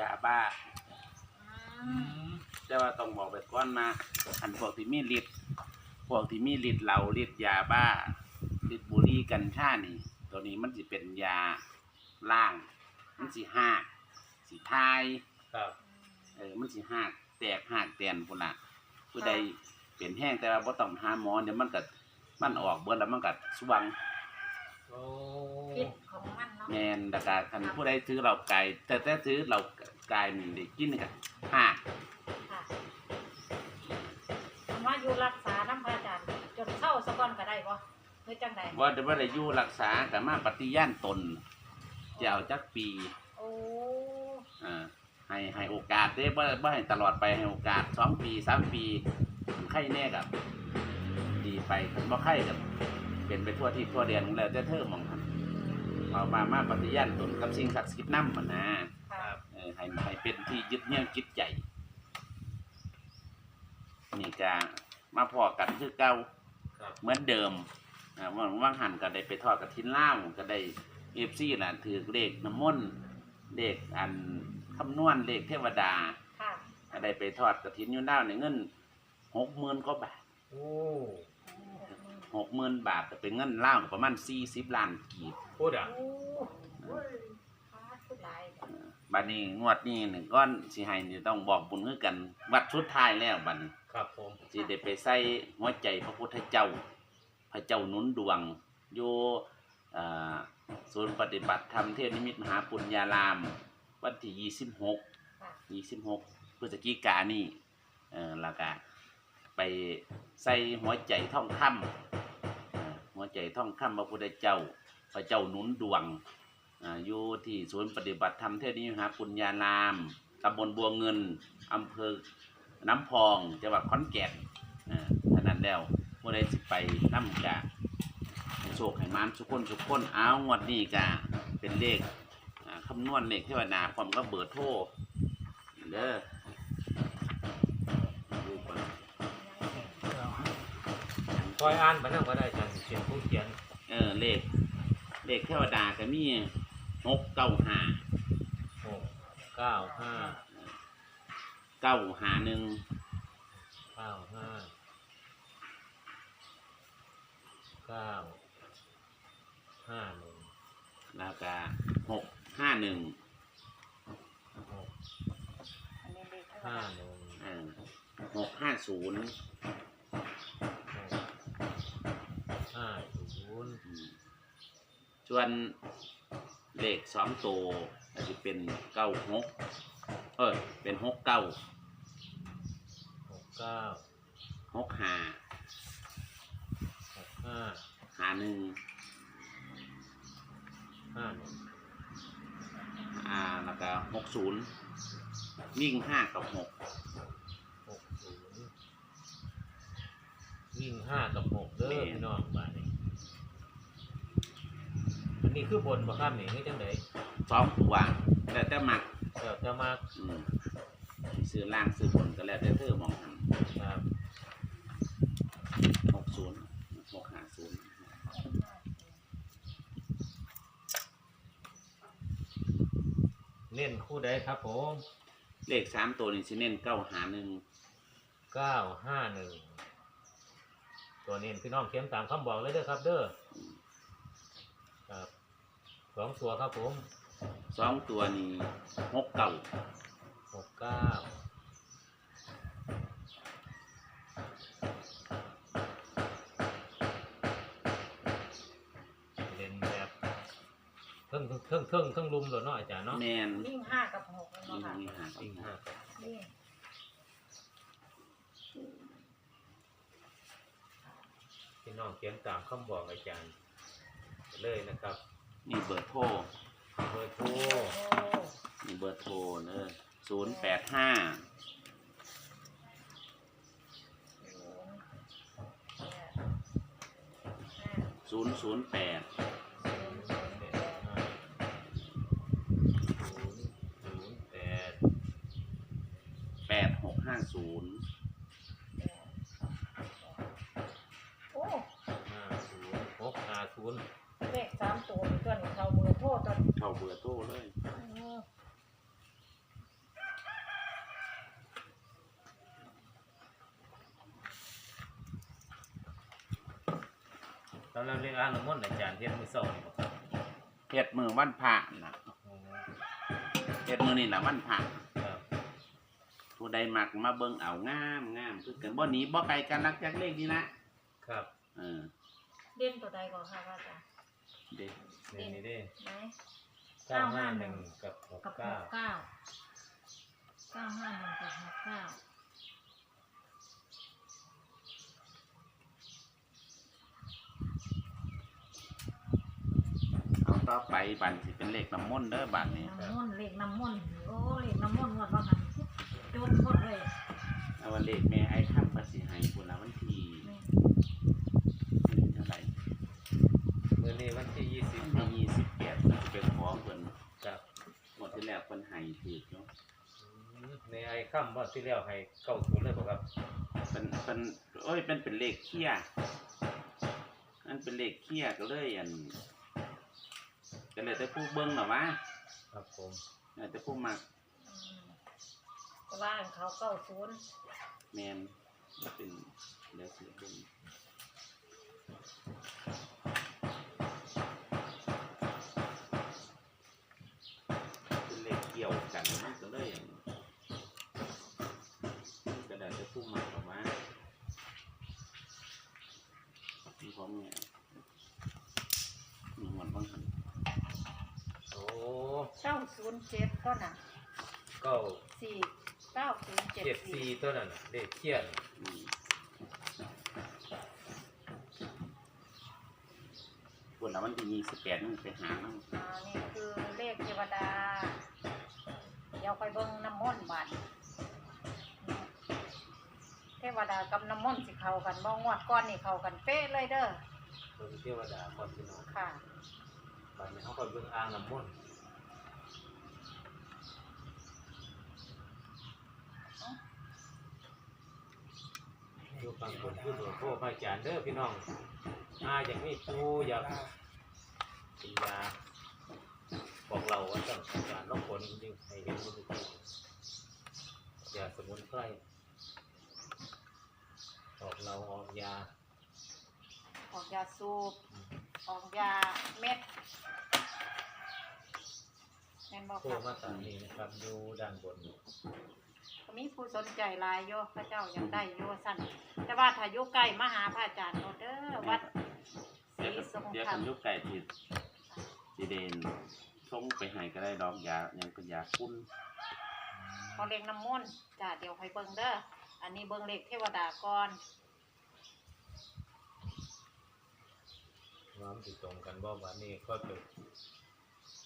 ยาบ้าอืมแต่ว่าต้องบอกไปก่อนมาอันพวกที่มีฤทธิ์พวกที่มีฤทธิ์เหล้าฤทธิ์ยาบ้าฤทธิ์บุหรี่กัญชานี่ ตัวนี้มันสิเป็นยาล่าง มันสิหากสิทายครับ เออมันสิหากแตกหากแตนพุ่นล่ะผู้ใดเป็นแห้งแต่ว่าบ่ต้องหาหมอเดี๋ยวมันก็มันออกเบิดแล้วมันก็สว่างโอ้พิษของมันเนาะ แม่นดากาคันผู้ใดซื้อเหล้าไก่แต่แต่ซื้อเหล้าไก่นี่ได้กินนี่ก็หากค่ะคำว่าอยู่รักษาน้ำพระอาจารย์จนเข้าสะก้อนก็ได้บ่หรือจังใดว่าได้ว่าได้อยู่รักษากับมาปฏิญาณตนจะเอาจักปีโอ้อ่าให้ให้โอกาสได้บ่บ่ให้ตลอดไปให้โอกาสสองปีสามปีไข้แน่กับดีไปบ่ไข้กับเป็นไปทั่วที่ทั่วเดียนแล้วแต่เธอมองหั นเอามามาปฏิญาณตนกับสิ่งศักดิ์สิทธิ์นำมันนะค่ะเออให้ให้เป็นที่ยึดเหนี่ยวจิตใจนี่จะมาพอกันคือเก่าครับ เหมือนเดิมอ่าว่างว่างหันก็ได้ไปทอดกระทินล่าวก็ได้เอฟซีน่ะถือเลขน้ำมนต์เลขอันคำนวณเลขเทวดาค่ะ ก็ได้ไปทอดกระถินอยู่ดาวในเงินหกหมื่นกว่าบาท โอ้ หกหมื่นบาทก็เป็นเงินล่าวประมาณสี่สิบล้านกีบพูดอะโอ้ฟ้าพูดหลายบัดนี้งวดนี้หนึ่งก้อนสิให้นี่ต้องบอกบุญคือกัน วัดสุดท้ายแล้วบัดนี้ครับผมสิได้ไปใส่หัวใจพระพุทธเจ้า พระเจ้าหนุนดวงอยู่เอ่อศูนย์ปฏิบัติธรรมเทพนิมิตมหาปุญญาราม วันที่ยี่สิบหกค่ะยี่สิบหกพฤศจิกายนนี่เออแล้วก็ไปใส่หัวใจท่องคำเอ่อ หัวใจท่องคำพระพุทธเจ้า พระเจ้าหนุนดวงอ่ายู่ที่ศูนย์ปฏิบัติธรรมเทพนิมิตมหาปุญญารามตำบลบัวเงินอำเภอน้ำพองจังหวัดขอนแก่นอ่านั้นแล้วผู้ใดสิไปน้ำกะโชคให้มานสุกคนสุกคนเอางวดนี้กะเป็นเลขอ่าคำนวณเลขเทวดาความก็เบอร์โทรเด้อดูก่อนคอยอ่านไปนั่งก็ได้จัน เขียนผู้เขียนเออเลขเลขเทวดาก็มีหกเก้าห้าหกเก้าห้าเก้าหาหนึ่งเก้าห้าเก้าห้าหนึ่งแล้วก็หกห้าหนึ่งหกอันนี้เลขเท่าไหห้าร่หนึ่งเออหกห้าศูนย์ หก ห้าศูนย์ส่วนเลขสองตัวก็จะเป็นเก้าหกเออเป็นหกเก้าหกเก้าหกห้าหกห้าหาหนึ่งห้าหนึ่งอ่าแล้วก็หกศูนย์วิ่งห้ากับหก หกศูนย์ วิ่งห้ากับหกเด้อพี่น้องบ้านนี้อันนี้คือบนบ่ครับนี่คือจังไดสองตัวแต่แต่มักเดี๋ยวจะมาอืมซื้อล่างซื้อบนก็แล้วแต่เธอมองหันครับหกศูนย์หกห้าศูนย์เน้นคู่ใดครับผมเลขสามตัวนี่สิเน้นเก้าหาหนึ่งเก้าห้าหนึ่ง ตัวเน้นพี่น้องเขียนตามคำบอกเลยเด้อครับ เด้อครับสองตัวครับผมสองตัวนี่หกเก้าหกเก้าเล่นแบบเครื่องเครื่องเครื่องเครื่องลุมเลยเนาะอาจารย์เนาะแมนวิ่งห้ากับหกเลยนี่เนาะค่ะนี่หาจริงฮะนี่ พี่น้องเขียนตามคำบอกอาจารย์ เลยนะครับนี่เบอร์โทรเบอร์โทรโอ้นี่เบอร์โทรเนอะศูนย์แปดห้าศูนย์แปดห้าศูนย์ศูนย์แปด ศูนย์แปดห้าศูนย์ศูนย์แปด แปดหกห้าศูนย์ แปดโอ้ ห้าศูนย์หกห้าศูนย์ เลขสามตัวนี่ตัวนี้เขาเบอร์โทรตัวนี้ เข้าเบอร์โทรเลย เออ ตอน เราเรียกอ่างน้ำมนต์อาจารย์เฮ็ดมือเศร้านี่บ่ครับเฮ็ดมือวันพระน่ะอ๋อเฮ็ดมือนี่ล่ะวันพระครับผู้ใดมักมาเบิ่งเอางามงามคือกันบ่หนีบ่ไกลกันรักจักเลขนี่นะครับ เออเด่นตัวใดก่อนค่ะพระอาจารย์เด้นี่นี่เด้ไหน เก้าห้าหนึ่งกับหกกับหเก้า กเก้าเก้าห้าหนึ่งกับหกเก้า เอาต่อไป บัดสิเป็นเลขน้ำมนต์เด้อบัดนี้น้ำมนต์เลขน้ำมนต์โอ้เลขน้ำมนต์งวดว่าหันจนหมดเลยเอาว่าเลขแม่ไอ้คำก็สิให้พุ่นละวันที่แม่เท่าไหร่มื้อนี้วันที่ยี่สิบวันที่28เพิ่นสิไปขอเพิ่นครับหมดที่แล้วเพิ่นให้ถูกเนาะอืมในไอ้ค่ำว่าที่แล้วให้เก้าศูนย์เลยบ่ครับเป็นเป็นเอ้ยเป็นเป็นเลขเคี้ยนั่นเป็นเลขเคี้ยก็เลยอัน ก็เลยแต่ผู้เบิ่งหรอวะครับผมแล้วแต่ผู้มักอืมแต่ว่าเขาเก้าศูนย์แมนมันเป็นเดี๋ยวสิเบิ่งเป็นเลขเกี่ยวกันมันก็เลยอันมันก็ได้แต่ผู้มักหรอวะมีของเนี่ยมีหมดบ้างหันโอ้ เก้าศูนย์เจ็ดก็น่ะเก้าสี่เก้าศูนย์เจ็ดเจ็ดสี่สี่ตัวนั้นน่ะเลขเทียนอืมปวดแล้วมันจะมีสแปดมันไปหามันอ่านี่คือเลขเทวดา เดี๋ยวไปเบิ่งน้ำมนต์บาดเทวดากับน้ำมนต์สิเข้ากันบ่งวดก้อนนี่เข้ากันเป๊ะเลยเด้อ ตัวเทวดาก่อนพี่น้องค่ะ บัดนี้เขาก็เบิ่งอ่างน้ำมนต์ อยู่ฟังบนผู้หลวงพ่อพระอาจารย์เด้อพี่น้องอาอย่างนี้ปูอยากกินยาบอกเราว่าต้องการลดผลจริงๆให้เห็นมันจริงยาสมุนไพรบอกเราออกยา ออกยาสูบออกยาเม็ดแม่นบอกโทรค่ะมาตามนี้นะครับอยู่ด้านบน ก็มีผู้สนใจหลายโยพระเจ้าอยากได้โยสั่นแต่ว่าถ้าอยู่ใกล้มาหาพระอาจารย์โนเด้อวัดศเดี๋รียวทรงเดี๋ยวธรรคัมนยุกไก่ติดสีเดนส่งไปให้ก็ได้ดอกยายังเป็นยาคุ้นเขาเรียกน้ำมนต์จ้าเดี๋ยวให้เบิ่งเด้ออันนี้เบิ่งเลขเทวดาก่อนความติดตรงกันว่าวันนี้ก็จะ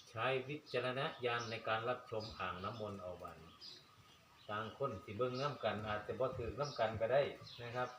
ใช้วิจารณญาณในการรับชมอ่างน้ำมนต์เอาวัน บางคนสิเบิ้งน้ำกันอาจจะบ่ถือน้ำกันก็ได้นะครับ